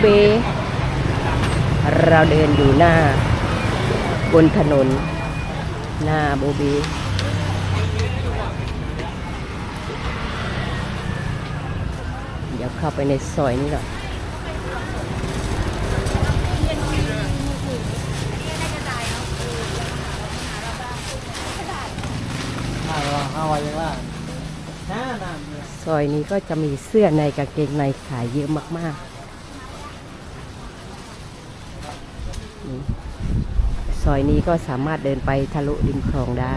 เบ เราเดินอยู่หน้า บนถนน หน้าโบเบเดี๋ยวเข้าไปในซอยนี้หน่อยห้าร้อยห้าร้อยยังว่าน้าน้าซอยนี้ก็จะมีเสื้อในกางเกงในขายเยอะมากๆ ซอยนี้ก็สามารถเดินไปทะลุริมคลองได้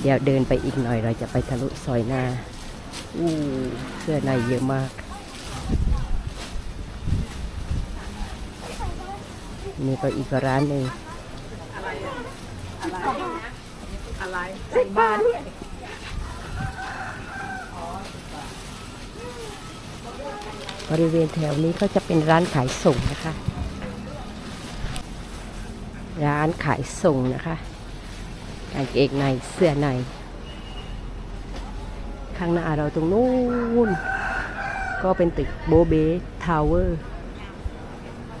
เดี๋ยวเดินไปอีกหน่อยเราจะไปทะลุซอยหน้าอู้เสื้อในเยอะมาก นี่ก็อีกร้านหนึ่งอะไรบ้าน บริเวณแถวนี้ก็จะเป็นร้านขายส่งนะคะ ร้านขายส่งนะคะกางเกงในเสื้อใน ข้างหน้าเราตรงนู้นก็เป็นตึกโบเบทาวเวอร์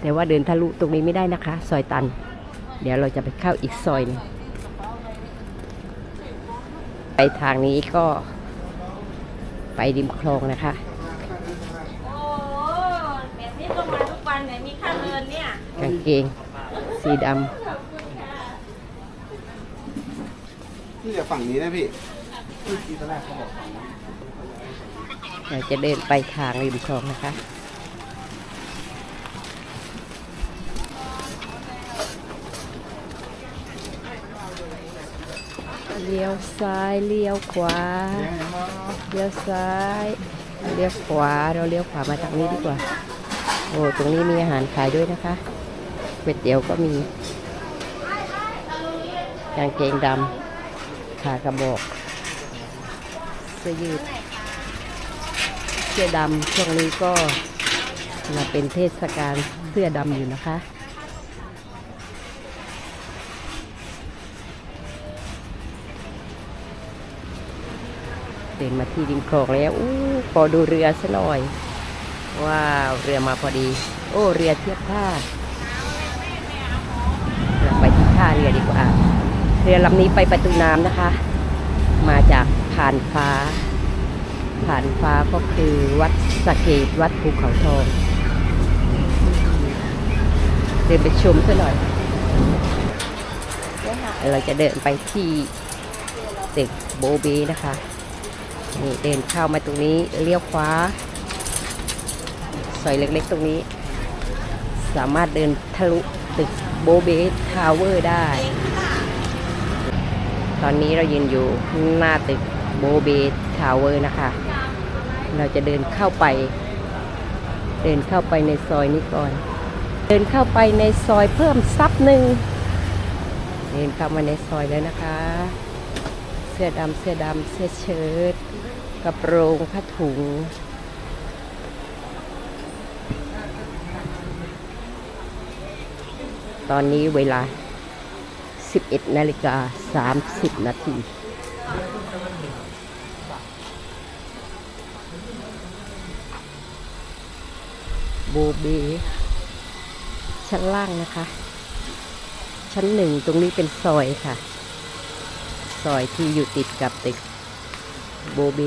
แต่ว่าเดินทะลุตรงนี้ไม่ได้นะคะ ซอยตัน เดี๋ยวเราจะไปเข้าอีกซอยหนึงไปทางนี้ก็ไปริมคลองนะคะ นี้ต้องมาทุกวันไหนมีค่าเงินเนี่ยกางเกง สีดพี่จะฝั่งนี้นะพี่ที่ตอนแรกเขาบอกำเราจะเดินไปทางริมคลองนะคะ เลี้ยวซ้ายเลี้ยวขวา เลี้ยวซ้าย เลี้ยวขวา เราเลี้ยวขวามาทางนี้ดีกว่า โอ้ตรงนี้มีอาหารขายด้วยนะคะก๋วยเตี๋ยวก็มีกางเกงดำขากระบอกเสื้อยืดเสื้อดำช่วงนี้ก็มาเป็นเทศกาลเสื้อดำอยู่นะคะเดินมาที่ริมคลองแล้วอู้ขอดูเรือซะหน่อย ว้าวเรือมาพอดี โอ้เรือเทียบท่าเราไปที่ท่าเรือดีกว่า เรือลำนี้ไปประตูน้ำนะคะ มาจากผ่านฟ้า ผ่านฟ้าก็คือวัดสเกตวัดภูเขาทองเดินไปชมซะหน่อยเราจะเดินไปที่ตึกโบเบนะคะนี่เดินเข้ามาตรงนี้เลี้ยวขวา ซอยเล็กๆตรงนี้ สามารถเดินทะลุตึกโบเบทาวเวอร์ได้ ตอนนี้เรายืนอยู่หน้าตึกโบเบทาวเวอร์นะคะ เราจะเดินเข้าไป เดินเข้าไปในซอยนี้ก่อน เดินเข้าไปในซอยเพิ่มซับหนึ่งเดินเข้ามาในซอยแล้วนะคะ เสื้อดำเสื้อดำเสื้อเชิ้ตกระโปรงผ้าถุง ตอนนี้เวลา 11 นาฬิกา 30 นาทีโบเบชั้นล่างนะคะ ชั้นหนึ่งตรงนี้เป็นซอยค่ะ ซอยที่อยู่ติดกับตึกโบเบ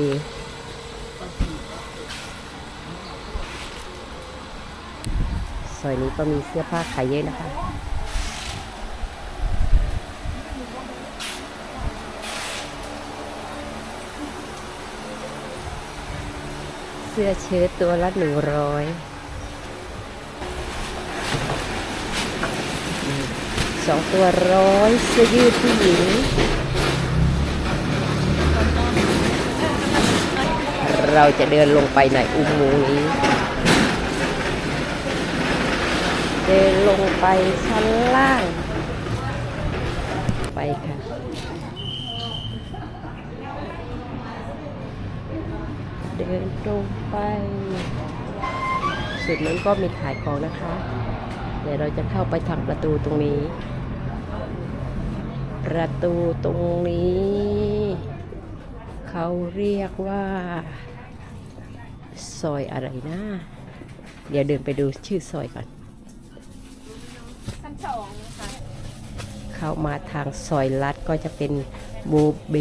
ซอยนี้ก็มีเสื้อผ้าขายเยอะนะคะ สื้อเชิ้ตตัวละหนึ่งร้อยสองตัวร้อยเสื้อยืดผู้หญิงเราจะเดินลงไปในอุโมงค์นี้ เดินลงไปชั้นล่าง ไปค่ะ เดินตรงไปสุดนั้นก็มีขายของนะคะ เดี๋ยวเราจะเข้าไปทางประตูตรงนี้ ประตูตรงนี้ เขาเรียกว่า ซอยอะไรนะเดี๋ยวเดินไปดูชื่อซอยก่อนชั้นสองนะคะเข้ามาทางซอยลัดก็จะเป็นโบเบ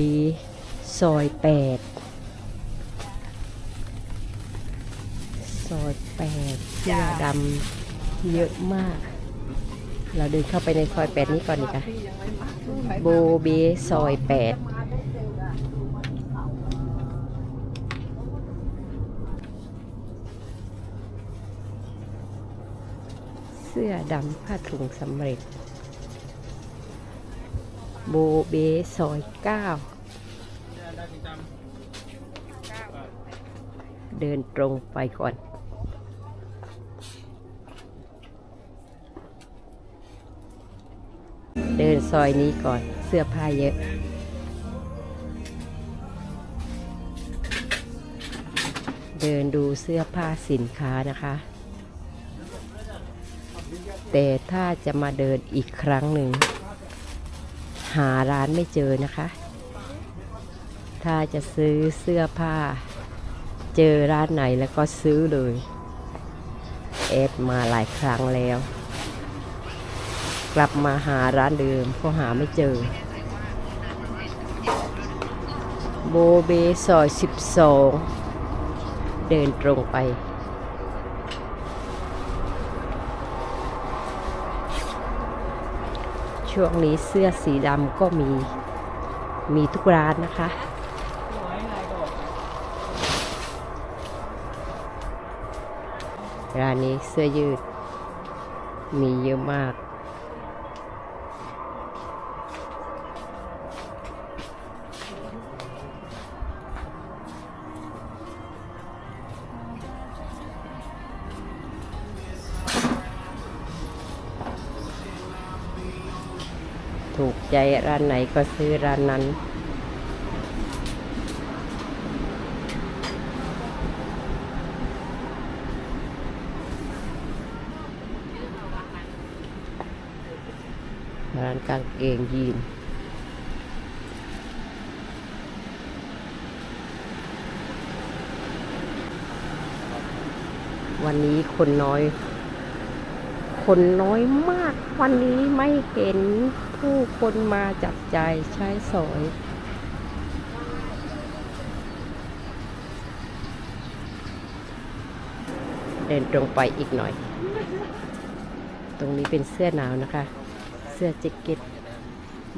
ซอยแปดซ อยแปดเสื้อดำเยอะมาก เราเดินเข้าไปในซอยแปดนี้ก่อนดีกว่าโบเบซอยแปดเสื้อดำผ้าถุงสำเร็จ โบเบซอยเก้าเดินตรงไปก่อน เดินซอยนี้ก่อนเสื้อผ้าเยอะ เดินดูเสื้อผ้าสินค้านะคะ แต่ถ้าจะมาเดินอีกครั้งหนึ่ง หาร้านไม่เจอนะคะ ถ้าจะซื้อเสื้อผ้า เจอร้านไหนแล้วก็ซื้อเลย เอดมาหลายครั้งแล้ว กลับมาหาร้านเดิมก็หาไม่เจอ โบเบซอย 12 เดินตรงไปช่วงนี้เสื้อสีดำก็มี มีทุกร้านนะคะ ร้านนี้เสื้อยืด มีเยอะมาก ถูกใจร้านไหนก็ซื้อร้านนั้น ร้านกางเกงยีนวันนี้คนน้อย คนน้อยมาก วันนี้ไม่เห็น ผู้คนมาจับใจายใช้สอย เดินตรงไปอีกหน่อย ตรงนี้เป็นเสื้อหนาวนะคะ เสื้อแจ็คเก็ต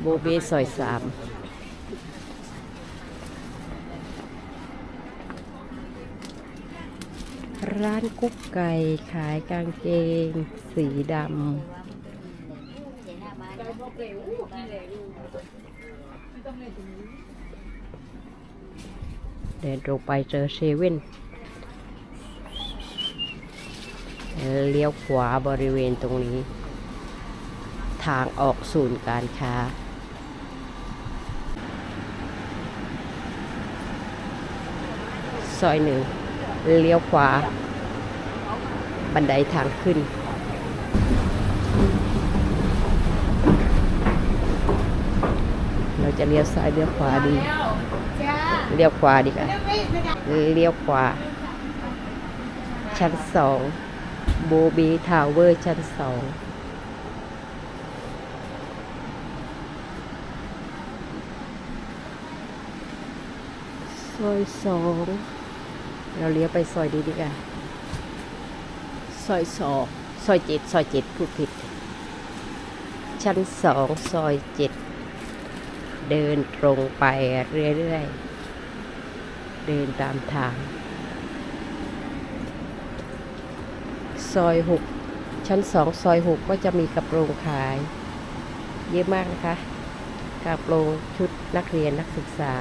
โบเบซอยสามร้านกุ๊กไก่ขายกางเกง สีดำ เดินตรงไปเจอเซเว่นเลี้ยวขวาบริเวณตรงนี้ ทางออกศูนย์การค้าซอยหนึ่งเลี้ยวขวา บันไดทางขึ้น เรา จะเลี้ยวซ้ายเลี้ยวขวาดี เลี้ยวขวาดีกว่าเลี้ยวขวา ชั้นสองโบบีทาวเวอร์ชั้นสองซอยสองเราเลี้ยวไปซอยดีดีกว่าซอยสองซอยเจ็ดซอยเจ็ดพูดผิด ชั้นสองซอยเจ็ด เดินตรงไปเรื่อยๆ เดินตามทาง ซอยหกชั้นสองซอยหกก็จะมีกระโปรงขาย เยอะมากนะคะ กระโปรงชุดนักเรียนนักศึกษา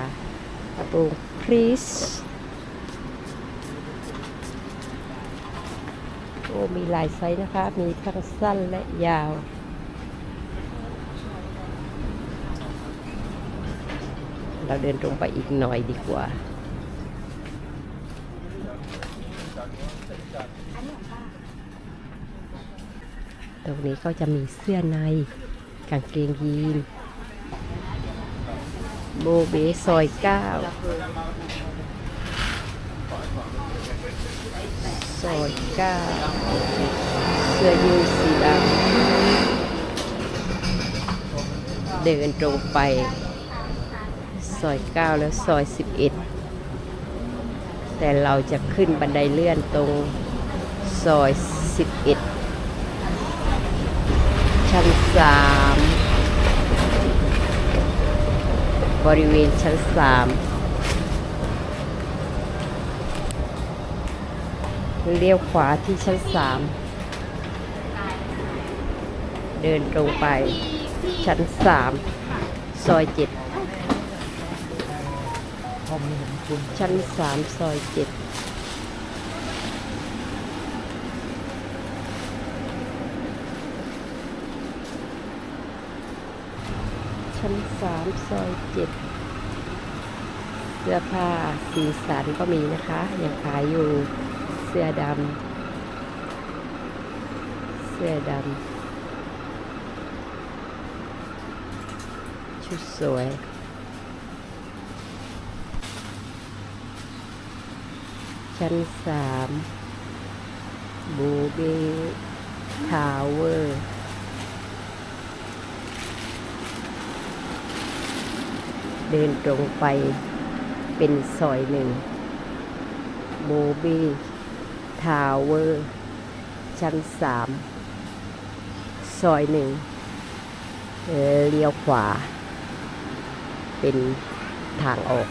กระโปรงพรีสโอ้มีหลายไซส์นะคะ มีทั้งสั้นและยาว เราเดินตรงไปอีกหน่อยดีกว่า ตรงนี้ก็จะมีเสื้อในกางเกงยีน โบเบซอยเก้าซอยเก้าเสื้อยืดสีดำเดินตรงไป ซอย 9 แล้วซอย 11 แต่เราจะขึ้นบันไดเลื่อนตรงซอย 11 ชั้น 3 บริเวณชั้น 3 เลี้ยวขวาที่ชั้น 3 เดินตรงไปชั้น 3 ซอย 7 พอมันเคุณชั้นสามซอยเจ็ดชั้นสามซอยเจ็ดเสื้อผ้าสีสันก็มีนะคะ ยังขายอยู่เสื้อดำเสื้อดำชุดสวย ชั้นสามบูเบทาวเวอร์เดินตรงไปเป็นซอยหนึ่งโบบีทาวเวอร์ชั้นสามซอยหนึ่งเเลี้ยวขวา เป็นทางออก